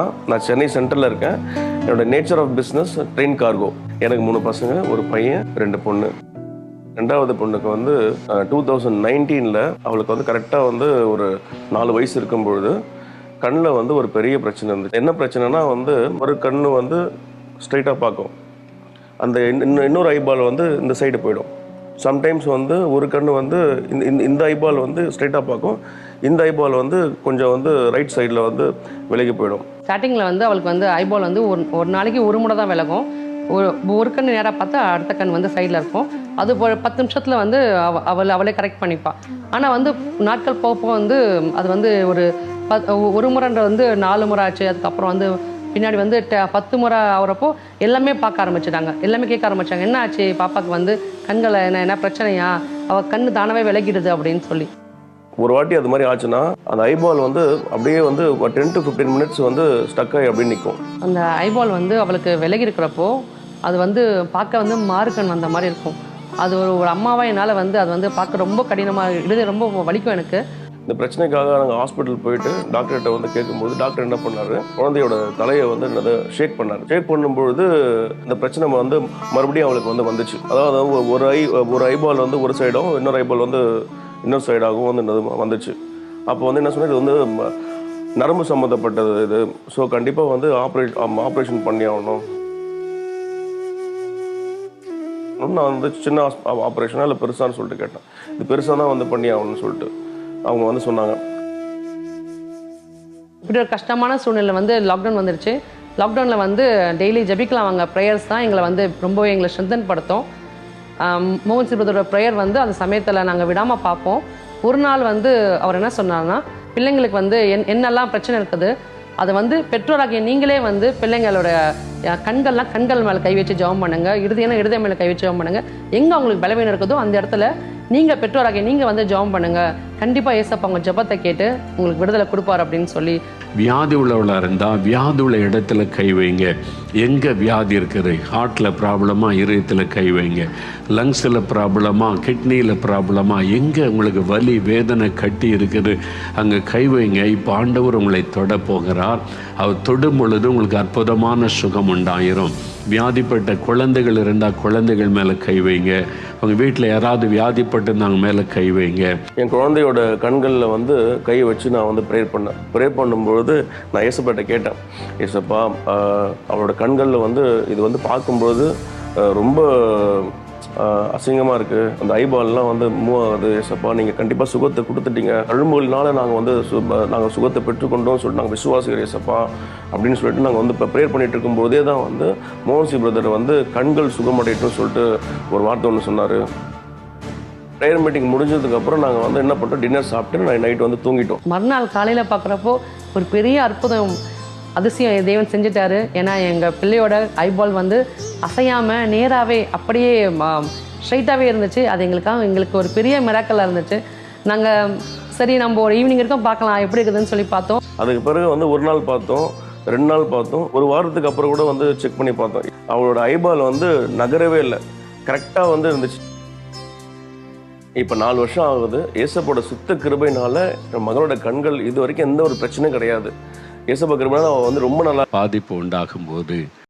நான் சென்னை சென்டரில் இருக்கேன். என்னோட nature of business train cargo எனக்கு மூணு பசங்க ஒரு பையன் ரெண்டு பொண்ணு. ரெண்டாவது பொண்ணுக்கு வந்து டூ தௌசண்ட் நைன்டீனில் அவளுக்கு வந்து கரெக்டாக வந்து ஒரு நாலு வயசு இருக்கும்பொழுது கண்ணில் வந்து ஒரு பெரிய பிரச்சனை இருந்துச்சு. என்ன பிரச்சனைனா வந்து ஒரு கண்ணு வந்து ஸ்ட்ரைட்டாக பார்க்கும். அந்த இன்னொரு ஐபால் வந்து இந்த சைடு போயிடும். சம்டைம்ஸ் வந்து ஒரு கண்ணு வந்து இந்த இந்த- ஐபால் வந்து ஸ்ட்ரைட்டாக பார்க்கும். இந்த ஐபால் வந்து கொஞ்சம் வந்து ரைட் சைடில் வந்து விலகி போயிடும். ஸ்டார்டிங்கில் வந்து அவளுக்கு வந்து ஐபால் வந்து ஒரு ஒரு நாளைக்கு ஒரு முறை தான் விலகும். ஒரு ஒரு கண் நேராக பார்த்தா அடுத்த கண் வந்து சைடில் இருக்கும். அது பத்து நிமிஷத்தில் வந்து அவ அவள் அவளே கரெக்ட் பண்ணிப்பாள் ஆனால் வந்து நாட்கள் போக போக வந்து அது வந்து ஒரு பத் ஒரு முறைன்ற வந்து நாலு முறை ஆச்சு. அதுக்கப்புறம் வந்து பின்னாடி வந்து பத்து முறை ஆகிறப்போ எல்லாமே பார்க்க ஆரம்பிச்சிட்டாங்க. எல்லாமே கேட்க ஆரம்பிச்சாங்க. என்ன ஆச்சு? பாப்பாக்கு வந்து கண்களை என்ன என்ன பிரச்சனையா? அவள் கண் தானாவே விலகிடுது அப்படின்னு சொல்லி. ஒரு வாட்டி அது மாதிரி ஆச்சுன்னா அந்த ஐபால் வந்து அப்படியே வந்து டென் டு ஃபிஃப்டீன் மினிட்ஸ் வந்து ஸ்டக் ஆகி அப்படியே நிற்கும் அந்த ஐபால் வந்து அவளுக்கு விலகி இருக்கிறப்போ அது வந்து பார்க்க வந்து மாறுக்கண் வந்த மாதிரி இருக்கும். அது ஒரு ஒரு அம்மாவா என்னால் வந்து அது வந்து பார்க்க ரொம்ப கடினமாக இது ரொம்ப வலிக்கும் எனக்கு. இந்த பிரச்சனைக்காக நாங்கள் ஹாஸ்பிட்டல் போயிட்டு டாக்டர்கிட்ட வந்து கேட்கும்போது டாக்டர் என்ன பண்ணாரு? குழந்தையோட தலையை வந்து என்னது ஷேக் பண்ணார். ஷேக் பண்ணும்பொழுது இந்த பிரச்சனை வந்து மறுபடியும் அவளுக்கு வந்து வந்துச்சு. அதாவது ஒரு ஐ ஒரு ஐபால் வந்து ஒரு சைடும் இன்னொரு ஐபால் வந்து இன்னொரு சைடாகவும் வந்து என்னது வந்துச்சு. அப்போ வந்து என்ன சொன்னால் இது வந்து ம- நரம்பு சம்மந்தப்பட்டது இது. ஸோ கண்டிப்பாக வந்து ஆப்ரேட் ஆப்ரேஷன் பண்ணி ஆகணும். நான் வந்து சின்ன ஆப்ரேஷனாக இல்லை பெருசான்னு சொல்லிட்டு கேட்டேன். இது பெருசாக தான் வந்து பண்ணி ஆகணும்னு சொல்லிட்டு. அவங்க வந்து சொன்னாங்க. இப்படி ஒரு கஷ்டமான சூழ்நிலை வந்து லாக்டவுன் வந்துருச்சு. லாக்டவுனில் வந்து டெய்லி ஜபிக்கலாம் அவங்க ப்ரேயர்ஸ் தான் எங்களை வந்து ரொம்பவே எங்களை ஸ்ட்ரென்தன் படுத்தும் மோகன் சிபத்தோட ப்ரேயர் வந்து அந்த சமயத்தில் நாங்கள் விடாமல் பார்ப்போம். ஒரு நாள் வந்து அவர் என்ன சொன்னார்னா பிள்ளைங்களுக்கு வந்து என் என்னெல்லாம் பிரச்சனை இருக்குது அதை வந்து பெற்றோராகிய நீங்களே வந்து பிள்ளைங்களோட கண்கள்லாம் கண்கள் மேலே கை வச்சு ஜபம் பண்ணுங்க. இருதயம் இருதயம் மேலே கை வச்சு ஜெபம் பண்ணுங்க. எங்கே அவங்களுக்கு பலவீனம் இருக்குதோ அந்த இடத்துல நீங்கள் பெற்றோராக நீங்கள் வந்து ஜெபம் பண்ணுங்க. கண்டிப்பாக ஏசப்பா உங்கள் ஜெபத்தை கேட்டு உங்களுக்கு விடுதலை கொடுப்பார் அப்படின்னு சொல்லி வியாதி உள்ளவளாக இருந்தால் வியாதி உள்ள இடத்துல கை வைங்க. எங்கே வியாதி இருக்குது? ஹார்ட்டில் ப்ராப்ளமா இருதயத்தில் கை வைங்க. லங்ஸில் ப்ராப்ளமா கிட்னியில் ப்ராப்ளமாக எங்கே உங்களுக்கு வலி வேதனை கட்டி இருக்குது? அங்கே கை வைங்க. இப்போ ஆண்டவர் உங்களை தொட போகிறார். அவர் தொடும் பொழுது உங்களுக்கு அற்புதமான சுகம் உண்டாயிரும். வியாதிப்பட்ட குழந்தைகள் இருந்தால் குழந்தைகள் மேலே கை வைங்க. உங்கள் வீட்டில் யாராவது வியாதிப்பட்டிருந்தாங்க மேலே கை வைங்க. என் குழந்தையோட கண்களில் வந்து கை வச்சு நான் வந்து ப்ரேயர் பண்ணேன் ப்ரேயர் பண்ணும்பொழுது நான் ஏசப்பாட்ட கேட்டேன். இயேசப்பா அவளோட கண்களில் வந்து இது வந்து பார்க்கும்பொழுது ரொம்ப அசிங்கமாக இருக்குது அந்த ஐபால்லாம் வந்து மூவ் ஆகுது ஏசப்பா. நீங்கள் கண்டிப்பாக சுகத்தை கொடுத்துட்டீங்க. அழும்புகள்னால நாங்கள் வந்து சு நாங்கள் சுகத்தை பெற்றுக்கொண்டோம் சொல்லிட்டு நாங்கள் விசுவாசிக்கிறோம் ஏசப்பா. அப்படின்னு சொல்லிட்டு நாங்கள் வந்து இப்போ ப்ரேயர் பண்ணிட்டு இருக்கும்போதே தான் வந்து மோகன்சி பிரதர் வந்து கண்கள் சுகமடையட்டும் சொல்லிட்டு ஒரு வார்த்தை ஒன்று சொன்னார். ப்ரேயர் மீட்டிங் முடிஞ்சதுக்கப்புறம் நாங்கள் வந்து என்ன பண்ணோம் டின்னர் சாப்பிட்டு நான் நைட் வந்து தூங்கிட்டோம். மறுநாள் காலையில் பார்க்குறப்போ ஒரு பெரிய அற்புதம். அதிசயம் தேவன் செஞ்சுட்டாரு. ஏன்னா எங்கள் பிள்ளையோட ஐபால் வந்து அசையாமல் நேராகவே அப்படியே ஸ்ட்ரைட்டாகவே இருந்துச்சு. அது எங்களுக்காக எங்களுக்கு ஒரு பெரிய மிராக்கலாக இருந்துச்சு. நாங்கள் சரி நம்ம ஒரு ஈவினிங் வரைக்கும் பார்க்கலாம் எப்படி இருக்குதுன்னு சொல்லி பார்த்தோம். அதுக்கு பிறகு வந்து ஒரு நாள் பார்த்தோம் ரெண்டு நாள் பார்த்தோம். ஒரு வாரத்துக்கு அப்புறம் கூட வந்து செக் பண்ணி பார்த்தோம். அவளோட ஐபால் வந்து நகரவே இல்லை. கரெக்டாக வந்து இருந்துச்சு. இப்போ நாலு வருஷம் ஆகுது. ஏசப்போட சுத்த கிருபைனால என் மகளோட கண்கள் இது வரைக்கும் எந்த ஒரு பிரச்சனையும் கிடையாது. ஏசப்ப கிருபைனால வந்து ரொம்ப நல்லா பாதிப்பு உண்டாகும் போது